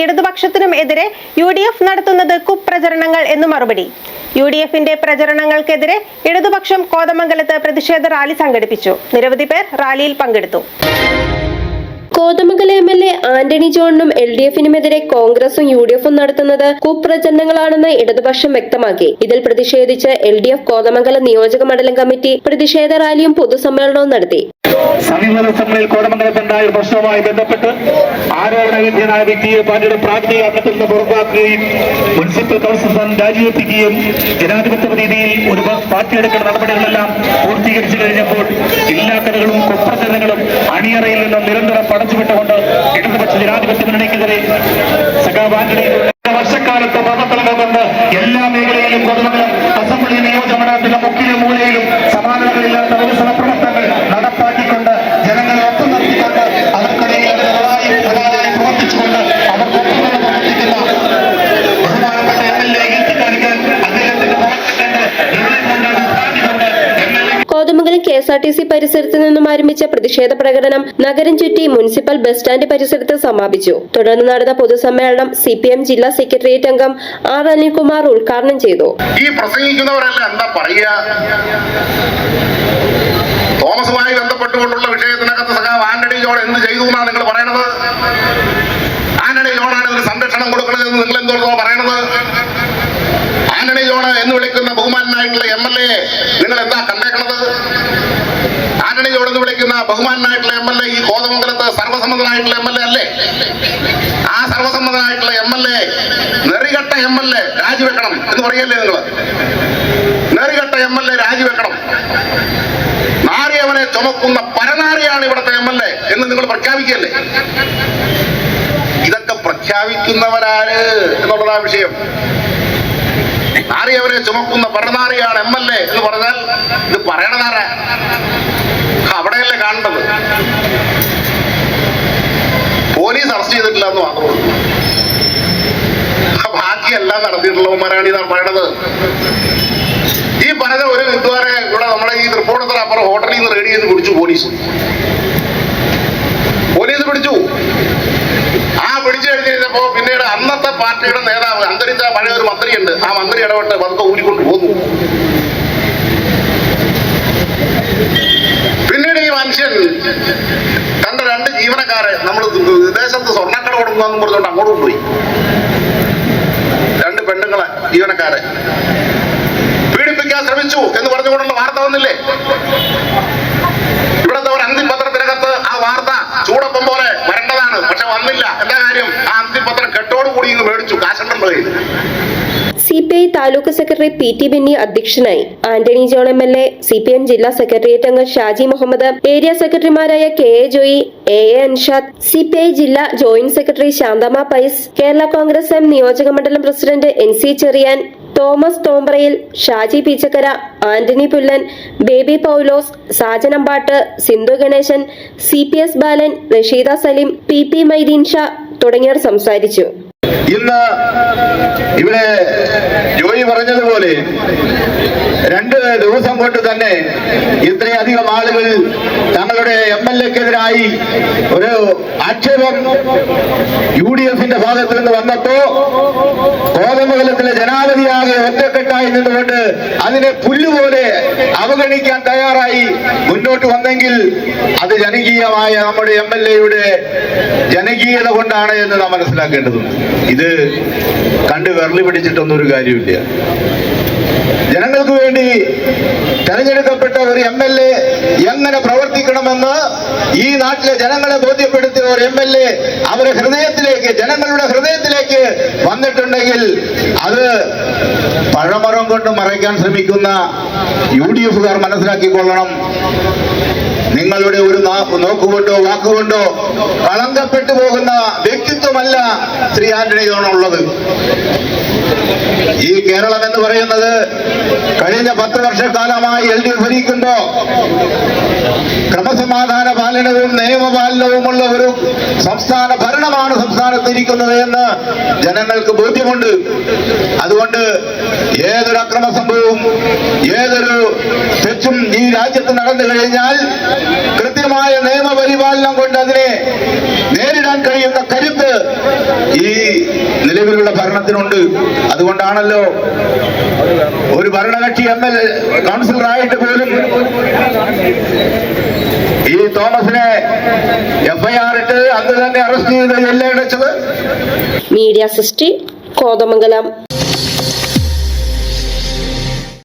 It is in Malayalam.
ഇടതുപക്ഷത്തിനും എതിരെ യു ഡി എഫ് നടത്തുന്നത് കുപ്രചരണങ്ങൾ എന്ന് മറുപടി. യു ഡി എഫിന്റെ പ്രചരണങ്ങൾക്കെതിരെ ഇടതുപക്ഷം കോതമംഗലത്ത് പ്രതിഷേധ റാലി സംഘടിപ്പിച്ചു. നിരവധി പേർ റാലിയിൽ പങ്കെടുത്തു. Kothamangalam M L A Antony ജോണിനും L D എഫിനുമെതിരെ കോൺഗ്രസും യു ഡി എഫും നടത്തുന്നത് കുപ്രചരണങ്ങളാണെന്ന് ഇടതുപക്ഷം വ്യക്തമാക്കി. ഇതിൽ പ്രതിഷേധിച്ച് എൽ ഡി എഫ് കോതമംഗലം നിയോജക മണ്ഡലം കമ്മിറ്റി പ്രതിഷേധ റാലിയും പൊതുസമ്മേളനവും നടത്തി. സമീപ ദിവസങ്ങളിൽ കോടമംഗലത്തുണ്ടായ പ്രശ്നവുമായി ബന്ധപ്പെട്ട് ആരോപണവിധേയനായ വ്യക്തിയെ പാർട്ടിയുടെ പ്രാഥമിക അംഗത്തിൽ നിന്ന് പുറത്താക്കുകയും മുനിസിപ്പൽ കൗൺസിൽ രാജിവെപ്പിക്കുകയും ജനാധിപത്യ രീതിയിൽ ഒരു പാർട്ടി എടുക്കുന്ന നടപടികളെല്ലാം പൂർത്തീകരിച്ചു കഴിഞ്ഞപ്പോൾ എല്ലാ കഥകളും കുപ്രചരണങ്ങളും അണിയറയിൽ നിന്ന് നിരന്തരം പടച്ചുവിട്ടുകൊണ്ട് ഇടതുപക്ഷ ജനാധിപത്യ മുന്നണിക്കെതിരെ സഖാബാന്റണി വർഷക്കാലത്ത് പ്രവർത്തനങ്ങൾ കൊണ്ട് എല്ലാ മേഖലയിലും എസ് പരിസരത്ത് നിന്നും ആരംഭിച്ച പ്രതിഷേധ പ്രകടനം നഗരം ചുറ്റി മുനിസിപ്പൽ ബസ് സ്റ്റാൻഡ് പരിസരത്ത് സമാപിച്ചു. തുടർന്ന് നടന്ന പൊതുസമ്മേളനം സി പി എം ജില്ലാ സെക്രട്ടേറിയറ്റ് അംഗം ആർ അനിൽകുമാർ ഉദ്ഘാടനം ചെയ്തു. ഈ പ്രസംഗിക്കുന്നവരെല്ലാം എന്താ പറയുക? തോമസുമായി ബന്ധപ്പെട്ടുകൊണ്ടുള്ള വിഷയത്തിനകത്ത് സഖാവ് ആന്റണി ജോൺ എന്ത് ചെയ്തു എന്നാണ് നിങ്ങൾ പറയണത്? ആന്റണി ജോണാണ് ഇതിന് സംരക്ഷണം കൊടുക്കണതെന്ന് നിങ്ങൾ എന്തോ പറയണത്? ആന്റണി ജോൺ എന്ന് വിളിക്കുന്ന ബഹുമാനായിട്ടുള്ള എം എൽ എ നിങ്ങൾ എന്താ കണ്ടേക്കണത്? ആന്റണി വിളിക്കുന്ന ബഹുമാനായിട്ടുള്ള എം എൽ എ ഈ കോതമംഗലത്ത് സർവസമ്മതനായിട്ടുള്ള എം എൽ എ അല്ലേ? ആ സർവസമ്മതനായിട്ടുള്ള എം എൽ എ നെറികെട്ട എം എൽ എ രാജിവെക്കണം എന്ന് പറയല്ലേ നിങ്ങൾ നെറികെട്ട എം എൽ എ രാജിവെക്കണം. നാറിയവനെ ചുമക്കുന്ന പരനാറിയാണ് ഇവിടുത്തെ എം എൽ എ എന്ന് നിങ്ങൾ പ്രഖ്യാപിക്കല്ലേ? ഇതൊക്കെ പ്രഖ്യാപിക്കുന്നവരാര് എന്നുള്ളതാ വിഷയം. നാറിയവനെ ചുമക്കുന്ന പരനാറിയാണ് എം എൽ എ എന്ന് പറഞ്ഞാൽ ഇത് പറയണതാരാ? ചെയ്തിട്ടില്ല എന്ന് മാത്രമാണ് ബാക്കിയെല്ലാം നടത്തിയിട്ടുള്ളവന്മാരാണ് ഇതാണ് പറയണത് ഈ പറഞ്ഞ ഒരു വിദ്വാനെ ഇവിടെ നമ്മുടെ ഈ തൃപ്പൂണത്തിൽ അപ്പുറം ഹോട്ടലിൽ നിന്ന് റെഡി ചെയ്ത് പിടിച്ചു പോലീസ്. പോലീസ് പിടിച്ചു. ആ പിടിച്ചു കഴിഞ്ഞ് കഴിഞ്ഞപ്പോ പിന്നീട് അന്നത്തെ പാർട്ടിയുടെ നേതാവ് അന്തരിച്ച പഴയ ഒരു മന്ത്രിയുണ്ട്. ആ മന്ത്രി ഇടപെട്ട് പതുക്കെ ഊരിക്കൊണ്ട് പോന്നു. പിന്നീട് ഈ മനുഷ്യൻ തന്റെ നമ്മൾ വിദേശത്ത് സ്വർണക്കട കൊടുക്കുന്നു പറഞ്ഞുകൊണ്ട് അങ്ങോട്ട് പോയി രണ്ട് പെണ്ണുങ്ങളെ ജീവനക്കാരെ. പീഡിപ്പിക്കാൻ ശ്രമിച്ചു എന്ന് പറഞ്ഞുകൊണ്ടുള്ള വാർത്ത വന്നില്ലേ? ഇവിടുത്തെ ഒരു അന്തിപത്രത്തിനകത്ത് ആ വാർത്ത ചൂടൊപ്പം പോലെ വരേണ്ടതാണ്. പക്ഷെ വന്നില്ല. എന്താ കാര്യം? ആ I taluk secretary P T Benny അധ്യക്ഷനായി. Antony John M L A C P M ജില്ലാ സെക്രട്ടേറിയറ്റ് അംഗം ഷാജി മുഹമ്മദ് ഏരിയ സെക്രട്ടറിമാരായ K A Joy A A Anshad C P I ജില്ലാ joint secretary Santhamma Pais Kerala Congress M നിയോജക മണ്ഡലം president N C Cheriyan Thomas Thombrayil Shaji Peechakkara Antony Pullan Baby Paulose Sajanampattu Sindhu Ganesan C P S Balan Rasheeda Saleem P P Maideen Sha തുടങ്ങിയവർ സംസാരിച്ചു. ഇന്ന് ഇവിടെ ജോയി പറഞ്ഞതുപോലെ രണ്ട് ദിവസം കൊണ്ട് തന്നെ ഇത്രയധികം ആളുകൾ തങ്ങളുടെ എം എൽ എക്കെതിരായി ഒരു ആക്ഷേപം യു ഡി എഫിന്റെ ഭാഗത്ത് നിന്ന് വന്നപ്പോ കോതമംഗലത്തിലെ ജനാധിപതിയാകെ ഒറ്റക്കെട്ടായി നിന്നുകൊണ്ട് അതിനെ പുല്ലുപോലെ അവഗണിക്കാൻ തയ്യാറായി മുന്നോട്ട് വന്നെങ്കിൽ അത് ജനകീയമായ നമ്മുടെ എം എൽ എയുടെ ജനകീയത കൊണ്ടാണ് എന്ന് നാം മനസ്സിലാക്കേണ്ടതുണ്ട്. ഇത് കണ്ട് വിരളി പിടിച്ചിട്ടൊന്നും ഒരു കാര്യമില്ല ജനങ്ങൾക്ക് വേണ്ടി തെരഞ്ഞെടുക്കപ്പെട്ട ഒരു എം എൽ എ എങ്ങനെ പ്രവർത്തിക്കണമെന്ന് ഈ നാട്ടിലെ ജനങ്ങളെ ബോധ്യപ്പെടുത്തിയ ഒരു എം എൽ എ അവരുടെ ഹൃദയത്തിലേക്ക് ജനങ്ങളുടെ ഹൃദയത്തിലേക്ക് വന്നിട്ടുണ്ടെങ്കിൽ അത് പഴമറം കൊണ്ട് മറയ്ക്കാൻ ശ്രമിക്കുന്ന യു ഡി എഫുകാർ മനസ്സിലാക്കിക്കൊള്ളണം. നിങ്ങളുടെ ഒരു നോക്കുകൊണ്ടോ വാക്കുകൊണ്ടോ കളങ്കപ്പെട്ടു പോകുന്ന വ്യക്തിത്വമല്ല ശ്രീ ആന്റണി ജോണുള്ളത്. ഈ കേരളം എന്ന് പറയുന്നത് കഴിഞ്ഞ പത്ത് വർഷക്കാലമായി എൽ ഡി ഭരിക്കുന്നുണ്ടോ ക്രമസമാധാന പാലനവും നിയമപാലനവുമുള്ള ഒരു സംസ്ഥാന ഭരണമാണ് സംസ്ഥാനത്തിരിക്കുന്നത് എന്ന് ജനങ്ങൾക്ക് ബോധ്യമുണ്ട്. അതുകൊണ്ട് ഏതൊരു അക്രമ സംഭവവും ഏതൊരു തെറ്റും ഈ രാജ്യത്ത് നടന്നു കഴിഞ്ഞാൽ കൃത്യമായ നിയമപരിപാലനം കൊണ്ട് അതിനെ നേരിടാൻ കഴിയുന്ന കരുത്ത് ഈ നിലവിലുള്ള ഭരണത്തിനുണ്ട്. അതുകൊണ്ടാണല്ലോ ഒരു ഭരണകക്ഷി എം എൽ കൗൺസിലറായിട്ട് പോലും ഈ തോമസിനെ എഫ്ഐആർ ഇട്ട് അന്ന് തന്നെ അറസ്റ്റ് ചെയ്ത് ജയിലിലടച്ചത് മീഡിയ സിസ്റ്റി കോതമംഗലം.